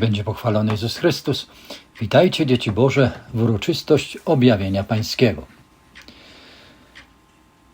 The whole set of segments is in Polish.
będzie pochwalony Jezus Chrystus. Witajcie, dzieci Boże, w uroczystość objawienia Pańskiego.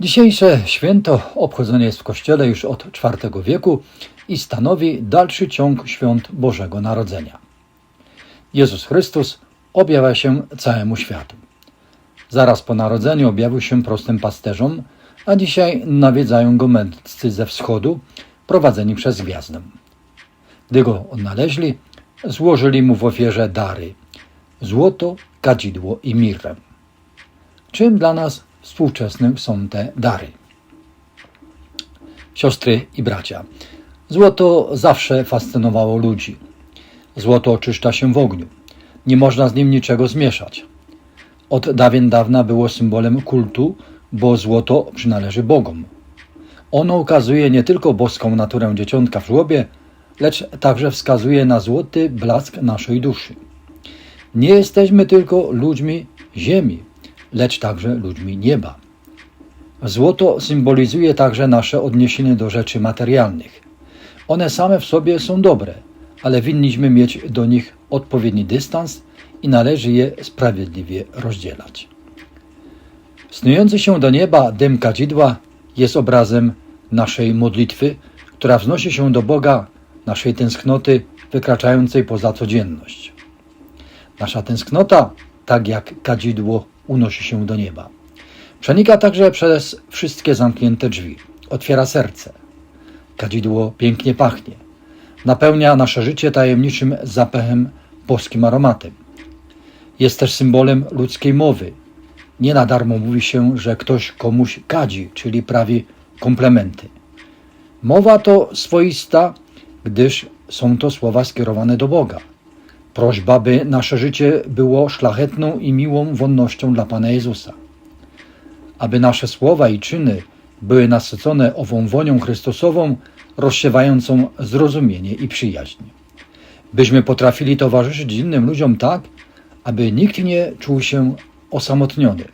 Dzisiejsze święto obchodzone jest w Kościele już od IV wieku i stanowi dalszy ciąg świąt Bożego Narodzenia. Jezus Chrystus objawia się całemu światu. Zaraz po narodzeniu objawił się prostym pasterzom, a dzisiaj nawiedzają go mędrcy ze wschodu, prowadzeni przez gwiazdę. Gdy go odnaleźli, złożyli mu w ofierze dary złoto, kadzidło i mirrę. Czym dla nas współczesnym są te dary? Siostry i bracia, złoto zawsze fascynowało ludzi. Złoto oczyszcza się w ogniu. Nie można z nim niczego zmieszać. Od dawien dawna było symbolem kultu, bo złoto przynależy Bogom. Ono ukazuje nie tylko boską naturę dzieciątka w żłobie, lecz także wskazuje na złoty blask naszej duszy. Nie jesteśmy tylko ludźmi ziemi, lecz także ludźmi nieba. Złoto symbolizuje także nasze odniesienie do rzeczy materialnych. One same w sobie są dobre, ale winniśmy mieć do nich odpowiedni dystans i należy je sprawiedliwie rozdzielać. Snujący się do nieba dym kadzidła jest obrazem naszej modlitwy, która wznosi się do Boga naszej tęsknoty wykraczającej poza codzienność. Nasza tęsknota, tak jak kadzidło, unosi się do nieba. Przenika także przez wszystkie zamknięte drzwi. Otwiera serce. Kadzidło pięknie pachnie. Napełnia nasze życie tajemniczym zapachem boskim aromatem. Jest też symbolem ludzkiej mowy. Nie na darmo mówi się, że ktoś komuś kadzi, czyli prawi komplementy. Mowa to swoista gdyż są to słowa skierowane do Boga. Prośba, by nasze życie było szlachetną i miłą wonnością dla Pana Jezusa. Aby nasze słowa i czyny były nasycone ową wonią Chrystusową, rozsiewającą zrozumienie i przyjaźń. Byśmy potrafili towarzyszyć innym ludziom tak, aby nikt nie czuł się osamotniony.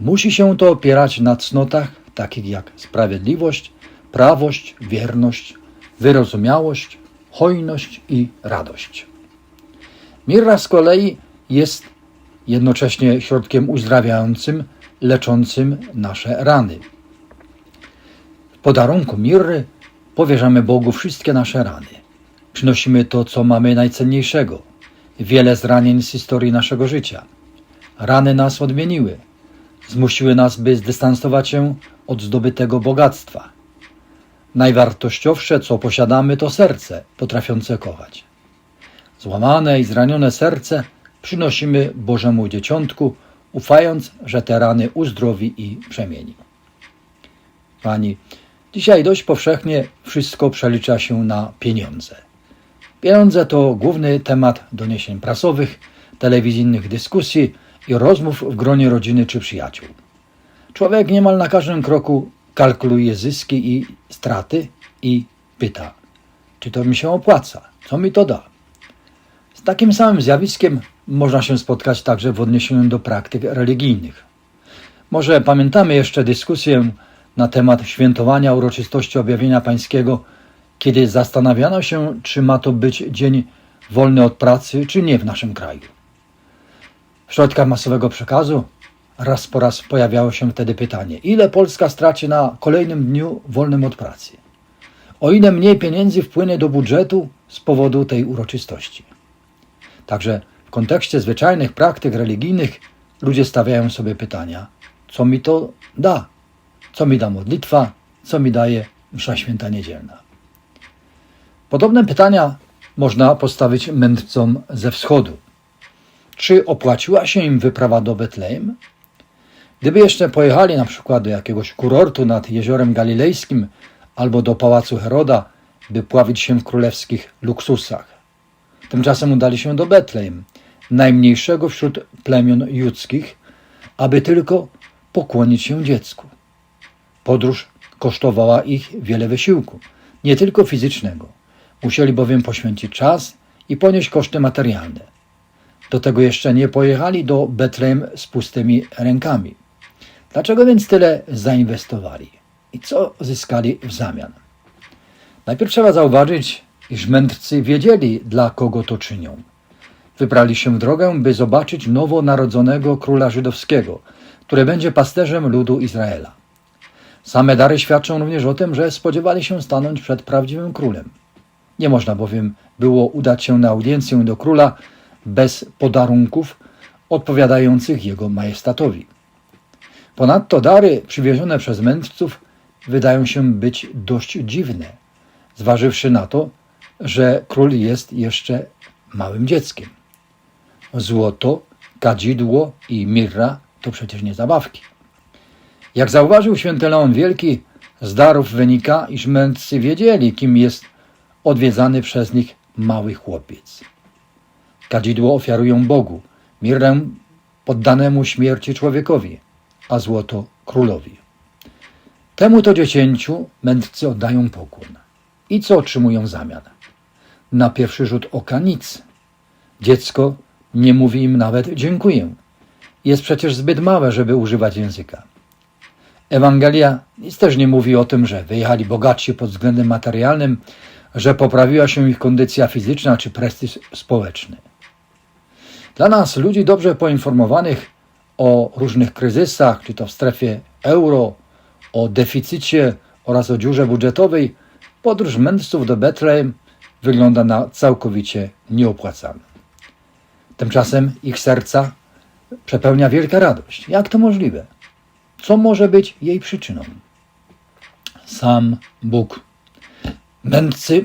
Musi się to opierać na cnotach takich jak sprawiedliwość, prawość, wierność, wyrozumiałość, hojność i radość. Mirra z kolei jest jednocześnie środkiem uzdrawiającym, leczącym nasze rany. W podarunku mirry powierzamy Bogu wszystkie nasze rany. Przynosimy to, co mamy najcenniejszego, wiele zranień z historii naszego życia. Rany nas odmieniły, zmusiły nas, by zdystansować się od zdobytego bogactwa – Najwartościowsze, co posiadamy, to serce potrafiące kochać. Złamane i zranione serce przynosimy Bożemu Dzieciątku, ufając, że te rany uzdrowi i przemieni. Pani, dzisiaj dość powszechnie wszystko przelicza się na pieniądze. Pieniądze to główny temat doniesień prasowych, telewizyjnych dyskusji i rozmów w gronie rodziny czy przyjaciół. Człowiek niemal na każdym kroku kalkuluje zyski i straty i pyta, czy to mi się opłaca, co mi to da. Z takim samym zjawiskiem można się spotkać także w odniesieniu do praktyk religijnych. Może pamiętamy jeszcze dyskusję na temat świętowania uroczystości objawienia pańskiego, kiedy zastanawiano się, czy ma to być dzień wolny od pracy, czy nie w naszym kraju. W środkach masowego przekazu Raz po raz pojawiało się wtedy pytanie, ile Polska straci na kolejnym dniu wolnym od pracy? O ile mniej pieniędzy wpłynie do budżetu z powodu tej uroczystości? Także w kontekście zwyczajnych praktyk religijnych ludzie stawiają sobie pytania, co mi to da? Co mi da modlitwa? Co mi daje msza święta niedzielna? Podobne pytania można postawić mędrcom ze wschodu. Czy opłaciła się im wyprawa do Betlejem? Gdyby jeszcze pojechali na przykład do jakiegoś kurortu nad jeziorem galilejskim albo do pałacu Heroda, by pławić się w królewskich luksusach. Tymczasem udali się do Betlejem, najmniejszego wśród plemion judzkich, aby tylko pokłonić się dziecku. Podróż kosztowała ich wiele wysiłku, nie tylko fizycznego. Musieli bowiem poświęcić czas i ponieść koszty materialne. Do tego jeszcze nie pojechali do Betlejem z pustymi rękami. Dlaczego więc tyle zainwestowali i co zyskali w zamian? Najpierw trzeba zauważyć, iż mędrcy wiedzieli, dla kogo to czynią. Wybrali się w drogę, by zobaczyć nowonarodzonego króla żydowskiego, który będzie pasterzem ludu Izraela. Same dary świadczą również o tym, że spodziewali się stanąć przed prawdziwym królem. Nie można bowiem było udać się na audiencję do króla bez podarunków odpowiadających jego majestatowi. Ponadto dary przywiezione przez mędrców wydają się być dość dziwne, zważywszy na to, że król jest jeszcze małym dzieckiem. Złoto, kadzidło i mirra to przecież nie zabawki. Jak zauważył święty Leon Wielki, z darów wynika, iż mędrcy wiedzieli, kim jest odwiedzany przez nich mały chłopiec. Kadzidło ofiarują Bogu, mirrę poddanemu śmierci człowiekowi, a złoto królowi. Temu to dziecięciu mędrcy oddają pokłon. I co otrzymują w zamian? Na pierwszy rzut oka nic. Dziecko nie mówi im nawet dziękuję. Jest przecież zbyt małe, żeby używać języka. Ewangelia nic też nie mówi o tym, że wyjechali bogatsi pod względem materialnym, że poprawiła się ich kondycja fizyczna czy prestiż społeczny. Dla nas, ludzi dobrze poinformowanych o różnych kryzysach, czy to w strefie euro, o deficycie oraz o dziurze budżetowej, podróż mędrców do Betlejem wygląda na całkowicie nieopłacalną. Tymczasem ich serca przepełnia wielka radość. Jak to możliwe? Co może być jej przyczyną? Sam Bóg. Mędrcy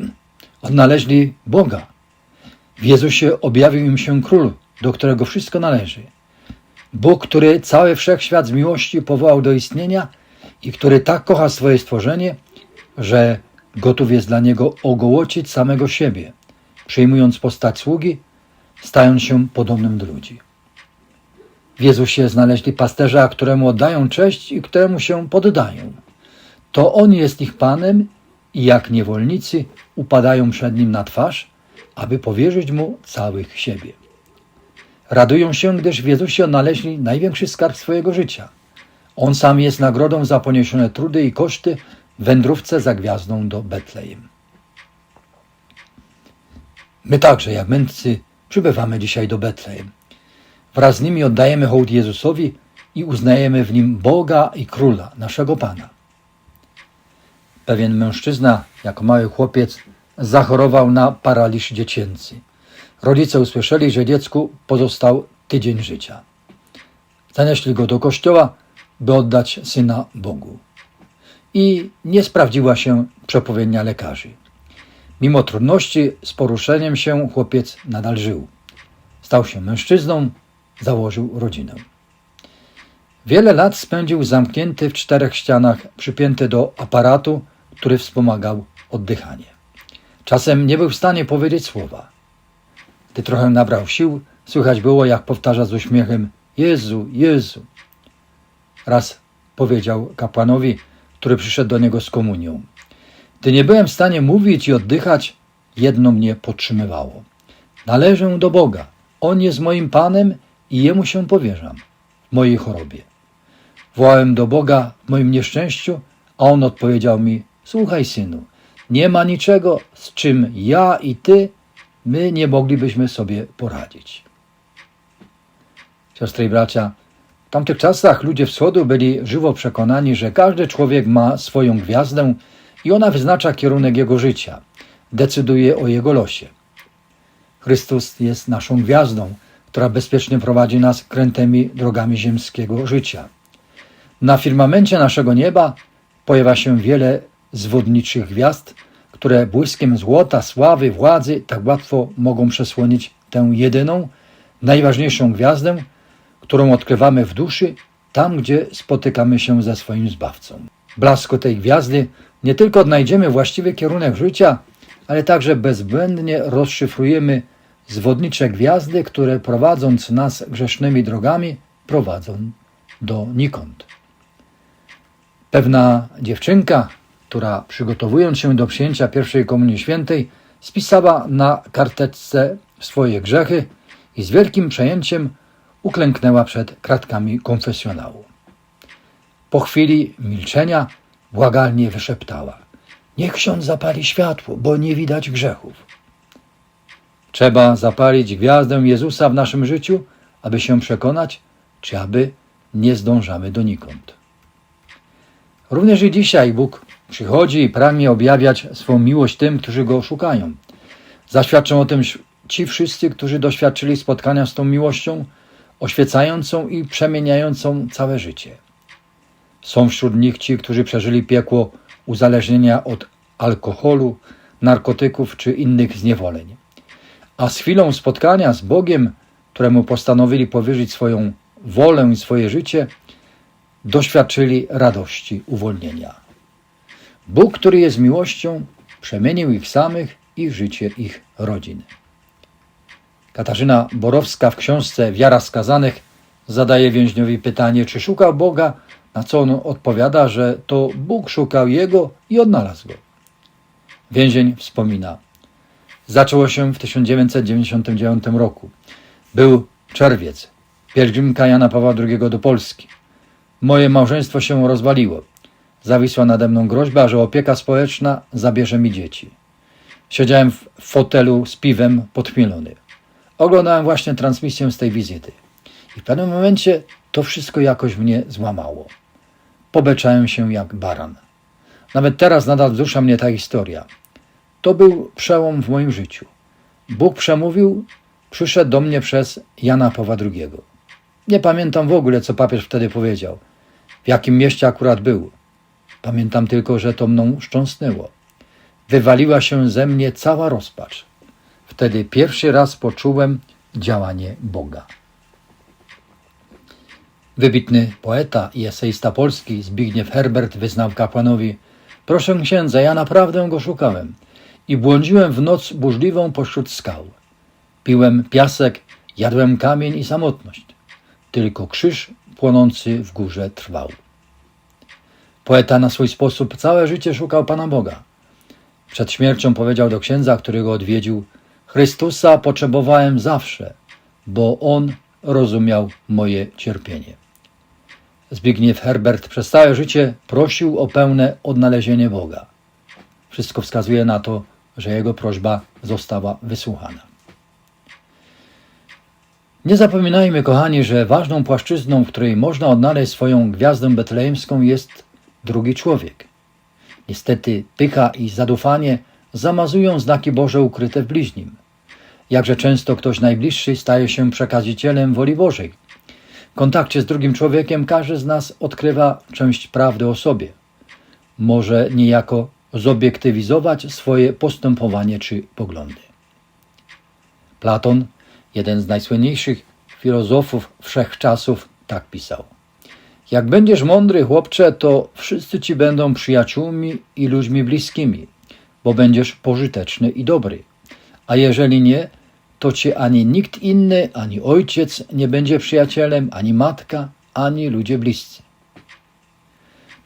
odnaleźli Boga. W Jezusie objawił im się król, do którego wszystko należy. Bóg, który cały wszechświat z miłości powołał do istnienia i który tak kocha swoje stworzenie, że gotów jest dla niego ogołocić samego siebie, przyjmując postać sługi, stając się podobnym do ludzi. W Jezusie znaleźli pasterza, któremu oddają cześć i któremu się poddają. To On jest ich Panem i jak niewolnicy upadają przed Nim na twarz, aby powierzyć Mu całych siebie. Radują się, gdyż w Jezusie odnaleźli największy skarb swojego życia. On sam jest nagrodą za poniesione trudy i koszty w wędrówce za gwiazdą do Betlejem. My także, jak mędrcy, przybywamy dzisiaj do Betlejem. Wraz z nimi oddajemy hołd Jezusowi i uznajemy w nim Boga i Króla, naszego Pana. Pewien mężczyzna, jako mały chłopiec, zachorował na paraliż dziecięcy. Rodzice usłyszeli, że dziecku pozostał tydzień życia. Zanieśli go do kościoła, by oddać syna Bogu. I nie sprawdziła się przepowiednia lekarzy. Mimo trudności z poruszeniem się chłopiec nadal żył. Stał się mężczyzną, założył rodzinę. Wiele lat spędził zamknięty w czterech ścianach, przypięty do aparatu, który wspomagał oddychanie. Czasem nie był w stanie powiedzieć słowa. Gdy trochę nabrał sił, słychać było, jak powtarza z uśmiechem: Jezu, Jezu. Raz powiedział kapłanowi, który przyszedł do niego z komunią. Gdy nie byłem w stanie mówić i oddychać, jedno mnie podtrzymywało. Należę do Boga. On jest moim Panem i Jemu się powierzam w mojej chorobie. Wołałem do Boga w moim nieszczęściu, a On odpowiedział mi: Słuchaj, synu, nie ma niczego, z czym ja i ty, my nie moglibyśmy sobie poradzić. Siostry i bracia, w tamtych czasach ludzie wschodu byli żywo przekonani, że każdy człowiek ma swoją gwiazdę i ona wyznacza kierunek jego życia, decyduje o jego losie. Chrystus jest naszą gwiazdą, która bezpiecznie prowadzi nas krętymi drogami ziemskiego życia. Na firmamencie naszego nieba pojawia się wiele zwodniczych gwiazd, które błyskiem złota, sławy, władzy tak łatwo mogą przesłonić tę jedyną, najważniejszą gwiazdę, którą odkrywamy w duszy, tam gdzie spotykamy się ze swoim Zbawcą. Blasku tej gwiazdy nie tylko odnajdziemy właściwy kierunek życia, ale także bezbłędnie rozszyfrujemy zwodnicze gwiazdy, które prowadząc nas grzesznymi drogami, prowadzą do nikąd. Pewna dziewczynka, która przygotowując się do przyjęcia pierwszej komunii świętej, spisała na karteczce swoje grzechy i z wielkim przejęciem uklęknęła przed kratkami konfesjonału. Po chwili milczenia błagalnie wyszeptała: Niech ksiądz zapali światło, bo nie widać grzechów. Trzeba zapalić gwiazdę Jezusa w naszym życiu, aby się przekonać, czy aby nie zdążamy donikąd. Również i dzisiaj Bóg przychodzi i pragnie objawiać swą miłość tym, którzy Go szukają. Zaświadczą o tym ci wszyscy, którzy doświadczyli spotkania z tą miłością, oświecającą i przemieniającą całe życie. Są wśród nich ci, którzy przeżyli piekło uzależnienia od alkoholu, narkotyków czy innych zniewoleń. A z chwilą spotkania z Bogiem, któremu postanowili powierzyć swoją wolę i swoje życie, doświadczyli radości uwolnienia. Bóg, który jest miłością, przemienił ich samych i życie ich rodzin. Katarzyna Borowska w książce Wiara skazanych zadaje więźniowi pytanie, czy szukał Boga, na co on odpowiada, że to Bóg szukał jego i odnalazł go. Więzień wspomina. Zaczęło się w 1999 roku. Był czerwiec, pielgrzymka Jana Pawła II do Polski. Moje małżeństwo się rozwaliło. Zawisła nade mną groźba, że opieka społeczna zabierze mi dzieci. Siedziałem w fotelu z piwem podchmielony. Oglądałem właśnie transmisję z tej wizyty. I w pewnym momencie to wszystko jakoś mnie złamało. Pobeczałem się jak baran. Nawet teraz nadal wzrusza mnie ta historia. To był przełom w moim życiu. Bóg przemówił, przyszedł do mnie przez Jana Pawła II. Nie pamiętam w ogóle, co papież wtedy powiedział, w jakim mieście akurat był. Pamiętam tylko, że to mną szcząsnęło. Wywaliła się ze mnie cała rozpacz. Wtedy pierwszy raz poczułem działanie Boga. Wybitny poeta i eseista polski Zbigniew Herbert wyznał kapłanowi Proszę księdza, ja naprawdę go szukałem i błądziłem w noc burzliwą pośród skał. Piłem piasek, jadłem kamień i samotność. Tylko krzyż płonący w górze trwał. Poeta na swój sposób całe życie szukał Pana Boga. Przed śmiercią powiedział do księdza, który go odwiedził: Chrystusa potrzebowałem zawsze, bo on rozumiał moje cierpienie. Zbigniew Herbert przez całe życie prosił o pełne odnalezienie Boga. Wszystko wskazuje na to, że jego prośba została wysłuchana. Nie zapominajmy, kochani, że ważną płaszczyzną, w której można odnaleźć swoją gwiazdę betlejemską, jest drugi człowiek. Niestety pycha i zadufanie zamazują znaki Boże ukryte w bliźnim. Jakże często ktoś najbliższy staje się przekazicielem woli Bożej. W kontakcie z drugim człowiekiem każdy z nas odkrywa część prawdy o sobie. Może niejako zobiektywizować swoje postępowanie czy poglądy. Platon, jeden z najsłynniejszych filozofów wszechczasów, tak pisał. Jak będziesz mądry, chłopcze, to wszyscy ci będą przyjaciółmi i ludźmi bliskimi, bo będziesz pożyteczny i dobry. A jeżeli nie, to ci ani nikt inny, ani ojciec nie będzie przyjacielem, ani matka, ani ludzie bliscy.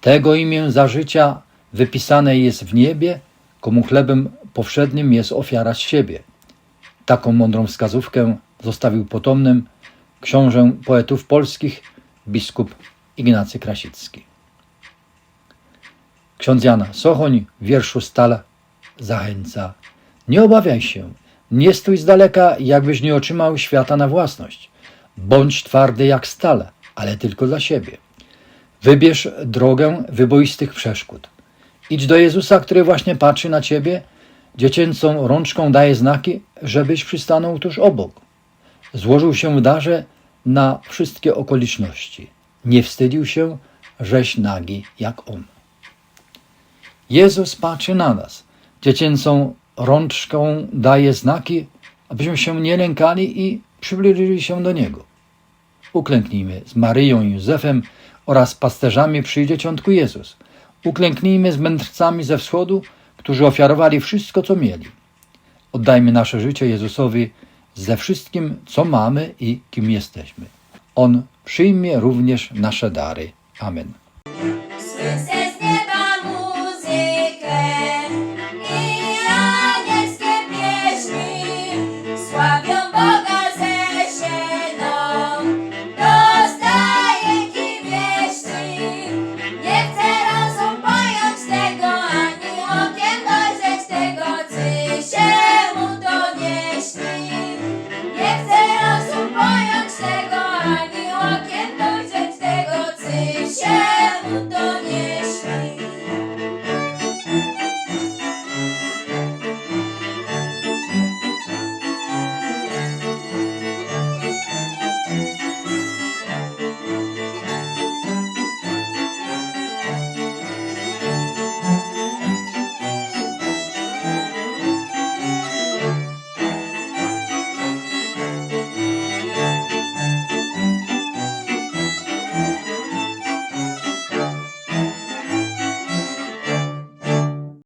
Tego imię za życia wypisane jest w niebie, komu chlebem powszednim jest ofiara z siebie. Taką mądrą wskazówkę zostawił potomnym książę poetów polskich, biskup Ignacy Krasicki. Ksiądz Jana Sochoń w wierszu Stala zachęca Nie obawiaj się, nie stój z daleka, jakbyś nie otrzymał świata na własność. Bądź twardy jak stal, ale tylko dla siebie. Wybierz drogę wyboistych przeszkód. Idź do Jezusa, który właśnie patrzy na ciebie, dziecięcą rączką daje znaki, żebyś przystanął tuż obok. Złożył się w darze na wszystkie okoliczności. Nie wstydził się, żeś nagi jak on. Jezus patrzy na nas. Dziecięcą rączką daje znaki, abyśmy się nie lękali i przybliżyli się do Niego. Uklęknijmy z Maryją i Józefem oraz pasterzami przy Dzieciątku Jezus. Uklęknijmy z mędrcami ze wschodu, którzy ofiarowali wszystko, co mieli. Oddajmy nasze życie Jezusowi ze wszystkim, co mamy i kim jesteśmy. On przyjmie również nasze dary. Amen.